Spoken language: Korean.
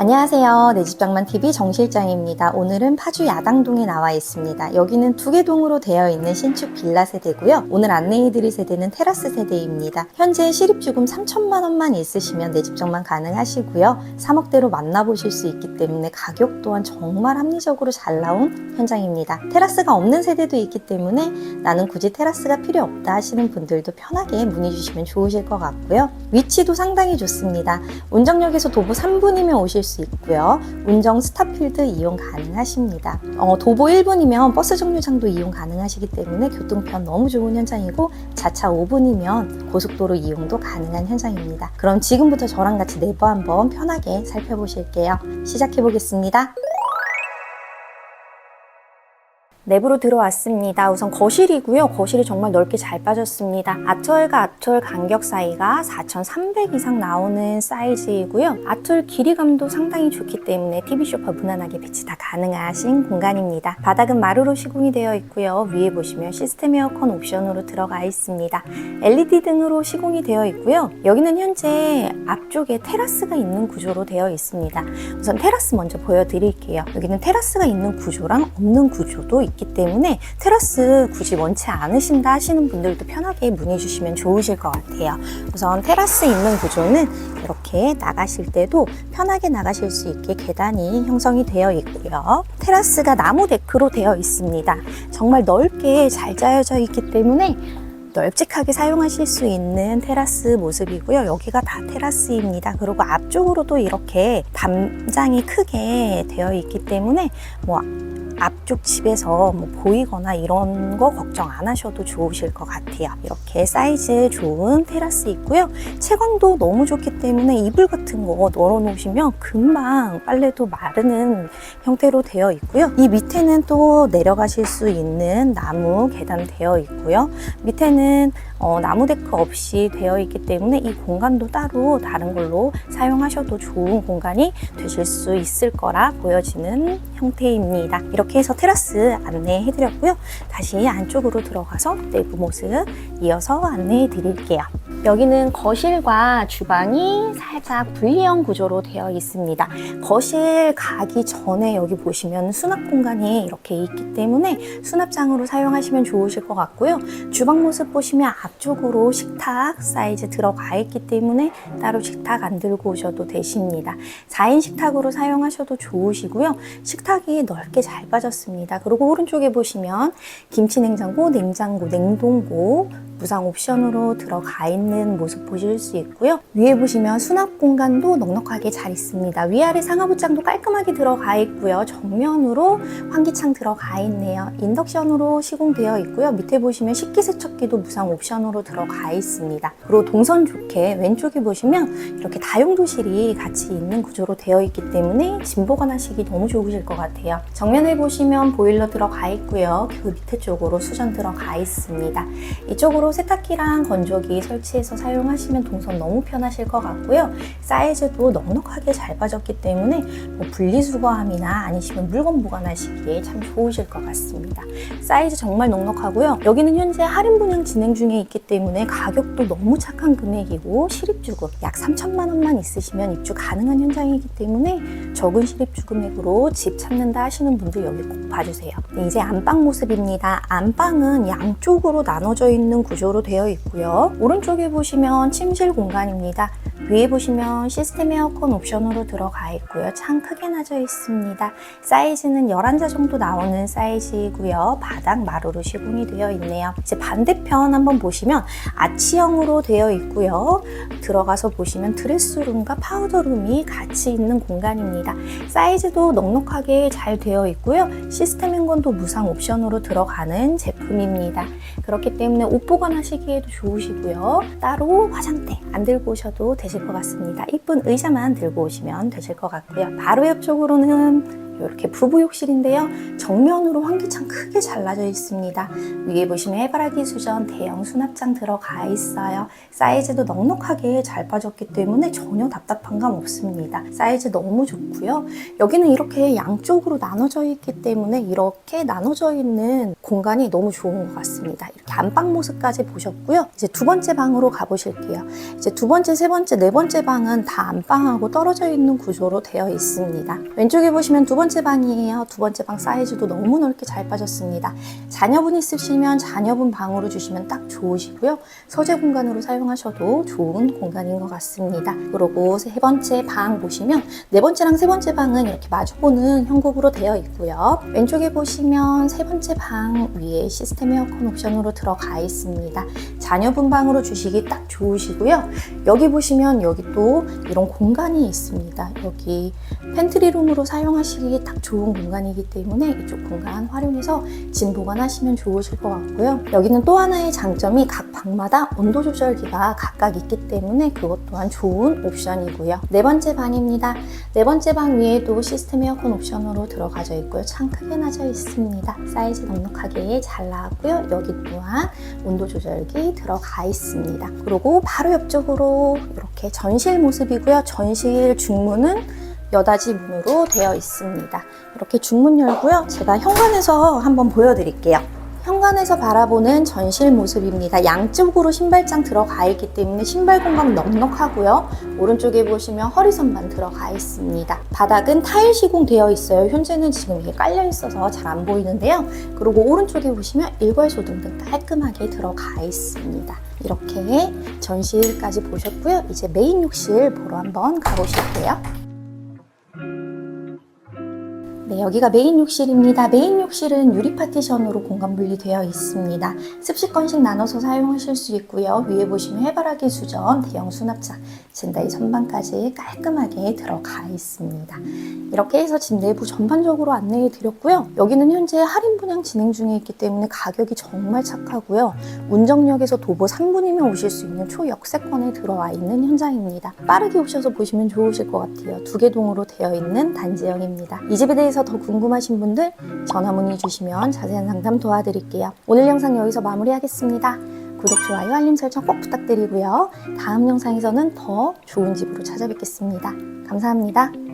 안녕하세요. 내 집장만 TV 정 실장입니다. 오늘은 파주 야당동에 나와 있습니다. 여기는 두 개 동으로 되어 있는 신축 빌라 세대고요. 오늘 안내해드릴 세대는 테라스 세대입니다. 현재 실입주금 3천만 원만 있으시면 내 집장만 가능하시고요. 3억대로 만나보실 수 있기 때문에 가격 또한 정말 합리적으로 잘 나온 현장입니다. 테라스가 없는 세대도 있기 때문에 나는 굳이 테라스가 필요 없다 하시는 분들도 편하게 문의 주시면 좋으실 것 같고요. 위치도 상당히 좋습니다. 운정역에서 도보 3분이면 오실 수 있고요. 운정 스타필드 이용 가능하십니다. 어, 도보 1분이면 버스 정류장도 이용 가능하시기 때문에 교통편 너무 좋은 현장이고 자차 5분이면 고속도로 이용도 가능한 현장입니다. 그럼 지금부터 저랑 같이 내부 한번 편하게 살펴보실게요. 시작해 보겠습니다. 내부로 들어왔습니다. 우선 거실이고요. 거실이 정말 넓게 잘 빠졌습니다. 아트월과 아트월 간격 사이가 4,300 이상 나오는 사이즈이고요. 아트월 길이감도 상당히 좋기 때문에 TV 소파 무난하게 배치 다 가능하신 공간입니다. 바닥은 마루로 시공이 되어 있고요. 위에 보시면 시스템 에어컨 옵션으로 들어가 있습니다. LED 등으로 시공이 되어 있고요. 여기는 현재 앞쪽에 테라스가 있는 구조로 되어 있습니다. 우선 테라스 먼저 보여드릴게요. 여기는 테라스가 있는 구조랑 없는 구조도 있기 때문에 테라스 굳이 원치 않으신다 하시는 분들도 편하게 문의 주시면 좋으실 것 같아요. 우선 테라스 있는 구조는 이렇게 나가실 때도 편하게 나가실 수 있게 계단이 형성이 되어 있고요. 테라스가 나무 데크로 되어 있습니다. 정말 넓게 잘 짜여져 있기 때문에 널찍하게 사용하실 수 있는 테라스 모습이고요. 여기가 다 테라스입니다. 그리고 앞쪽으로도 이렇게 담장이 크게 되어 있기 때문에 뭐 앞쪽 집에서 뭐 보이거나 이런 거 걱정 안 하셔도 좋으실 것 같아요. 이렇게 사이즈 좋은 테라스 있고요. 채광도 너무 좋기 때문에 이불 같은 거 널어 놓으시면 금방 빨래도 마르는 형태로 되어 있고요. 이 밑에는 또 내려가실 수 있는 나무 계단 되어 있고요. 밑에는 어, 나무 데크 없이 되어 있기 때문에 이 공간도 따로 다른 걸로 사용하셔도 좋은 공간이 되실 수 있을 거라 보여지는 형태입니다. 이렇게 해서 테라스 안내해 드렸고요. 다시 안쪽으로 들어가서 내부 모습 이어서 안내해 드릴게요. 여기는 거실과 주방이 살짝 분리형 구조로 되어 있습니다. 거실 가기 전에 여기 보시면 수납 공간이 이렇게 있기 때문에 수납장으로 사용하시면 좋으실 것 같고요. 주방 모습 보시면 앞쪽으로 식탁 사이즈 들어가 있기 때문에 따로 식탁 안 들고 오셔도 되십니다. 4인 식탁으로 사용하셔도 좋으시고요. 식탁이 넓게 잘 빠졌습니다. 그리고 오른쪽에 보시면 김치 냉장고, 냉장고, 냉동고 무상 옵션으로 들어가 있는 모습 보실 수 있고요. 위에 보시면 수납 공간도 넉넉하게 잘 있습니다. 위아래 상하부장도 깔끔하게 들어가 있고요. 정면으로 환기창 들어가 있네요. 인덕션으로 시공되어 있고요. 밑에 보시면 식기세척기도 무상 옵션으로 들어가 있습니다. 그리고 동선 좋게 왼쪽에 보시면 이렇게 다용도실이 같이 있는 구조로 되어 있기 때문에 짐 보관하시기 너무 좋으실 것 같아요. 정면에 보시면 보일러 들어가 있고요. 그 밑에 쪽으로 수전 들어가 있습니다. 이쪽으 로 세탁기랑 건조기 설치해서 사용하시면 동선 너무 편하실 것 같고요. 사이즈도 넉넉하게 잘 빠졌기 때문에 뭐 분리수거함이나 아니시면 물건 보관하시기에 참 좋으실 것 같습니다. 사이즈 정말 넉넉하고요. 여기는 현재 할인 분양 진행 중에 있기 때문에 가격도 너무 착한 금액이고 실입주금 약 3천만 원만 있으시면 입주 가능한 현장이기 때문에 적은 실입주 금액으로 집 찾는다 하시는 분들 여기 꼭 봐주세요. 네, 이제 안방 모습입니다. 안방은 양쪽으로 나눠져 있는 구조 로 되어 있고요. 오른쪽에 보시면 침실 공간입니다. 위에 보시면 시스템 에어컨 옵션으로 들어가 있고요. 창 크게 나져 있습니다. 사이즈는 11자 정도 나오는 사이즈이고요. 바닥 마루로 시공이 되어 있네요. 이제 반대편 한번 보시면 아치형으로 되어 있고요. 들어가서 보시면 드레스룸과 파우더룸이 같이 있는 공간입니다. 사이즈도 넉넉하게 잘 되어 있고요. 시스템 행건도 무상 옵션으로 들어가는 제품입니다. 그렇기 때문에 옷 보관하시기에도 좋으시고요. 따로 화장대 안 들고 오셔도 되실 것 같습니다. 이쁜 의자만 들고 오시면 되실 것 같고요. 바로 옆쪽으로는 이렇게 부부 욕실인데요. 정면으로 환기창 크게 잘라져 있습니다. 위에 보시면 해바라기 수전 대형 수납장 들어가 있어요. 사이즈도 넉넉하게 잘 빠졌기 때문에 전혀 답답한 감 없습니다. 사이즈 너무 좋고요. 여기는 이렇게 양쪽으로 나눠져 있기 때문에 이렇게 나눠져 있는 공간이 너무 좋은 것 같습니다. 이렇게 안방 모습까지 보셨고요. 이제 두 번째 방으로 가보실게요. 이제 두 번째, 세 번째, 네 번째 방은 다 안방하고 떨어져 있는 구조로 되어 있습니다. 왼쪽에 보시면 두 번째 방이에요. 두 번째 방 사이즈도 너무 넓게 잘 빠졌습니다. 자녀분 있으시면 자녀분 방으로 주시면 딱 좋으시고요. 서재 공간으로 사용하셔도 좋은 공간인 것 같습니다. 그리고 세 번째 방 보시면 네 번째랑 세 번째 방은 이렇게 마주보는 형국으로 되어 있고요. 왼쪽에 보시면 세 번째 방 위에 시스템 에어컨 옵션으로 들어가 있습니다. 자녀분 방으로 주시기 딱 좋으시고요. 여기 보시면 여기 또 이런 공간이 있습니다. 여기 팬트리룸으로 사용하시기 딱 좋은 공간이기 때문에 이쪽 공간 활용해서 짐 보관하시면 좋으실 것 같고요. 여기는 또 하나의 장점이 각 방마다 온도 조절기가 각각 있기 때문에 그것 또한 좋은 옵션이고요. 네 번째 방입니다. 네 번째 방 위에도 시스템 에어컨 옵션으로 들어가져 있고요. 창 크게 나져 있습니다. 사이즈 넉넉하게 잘 나왔고요. 여기 또한 온도 조절기 들어가 있습니다. 그리고 바로 옆쪽으로 이렇게 전실 모습이고요. 전실 중문은 여닫이 문으로 되어 있습니다. 이렇게 중문 열고요. 제가 현관에서 한번 보여드릴게요. 현관에서 바라보는 전실 모습입니다. 양쪽으로 신발장 들어가 있기 때문에 신발 공간 넉넉하고요. 오른쪽에 보시면 허리선반 들어가 있습니다. 바닥은 타일 시공되어 있어요. 현재는 지금 이게 깔려 있어서 잘 안 보이는데요. 그리고 오른쪽에 보시면 일괄 소 등등 깔끔하게 들어가 있습니다. 이렇게 전실까지 보셨고요. 이제 메인 욕실 보러 한번 가보실게요. 네, 여기가 메인 욕실입니다. 메인 욕실은 유리 파티션으로 공간 분리되어 있습니다. 습식 건식 나눠서 사용하실 수 있고요. 위에 보시면 해바라기 수전, 대형 수납장, 젠다이 선반까지 깔끔하게 들어가 있습니다. 이렇게 해서 집 내부 전반적으로 안내해 드렸고요. 여기는 현재 할인 분양 진행 중에 있기 때문에 가격이 정말 착하고요. 운정역에서 도보 3분이면 오실 수 있는 초역세권에 들어와 있는 현장입니다. 빠르게 오셔서 보시면 좋으실 것 같아요. 두 개 동으로 되어 있는 단지형입니다. 이 집에 대해서 더 궁금하신 분들 전화 문의 주시면 자세한 상담 도와드릴게요. 오늘 영상 여기서 마무리하겠습니다. 구독, 좋아요, 알림 설정 꼭 부탁드리고요. 다음 영상에서는 더 좋은 집으로 찾아뵙겠습니다. 감사합니다.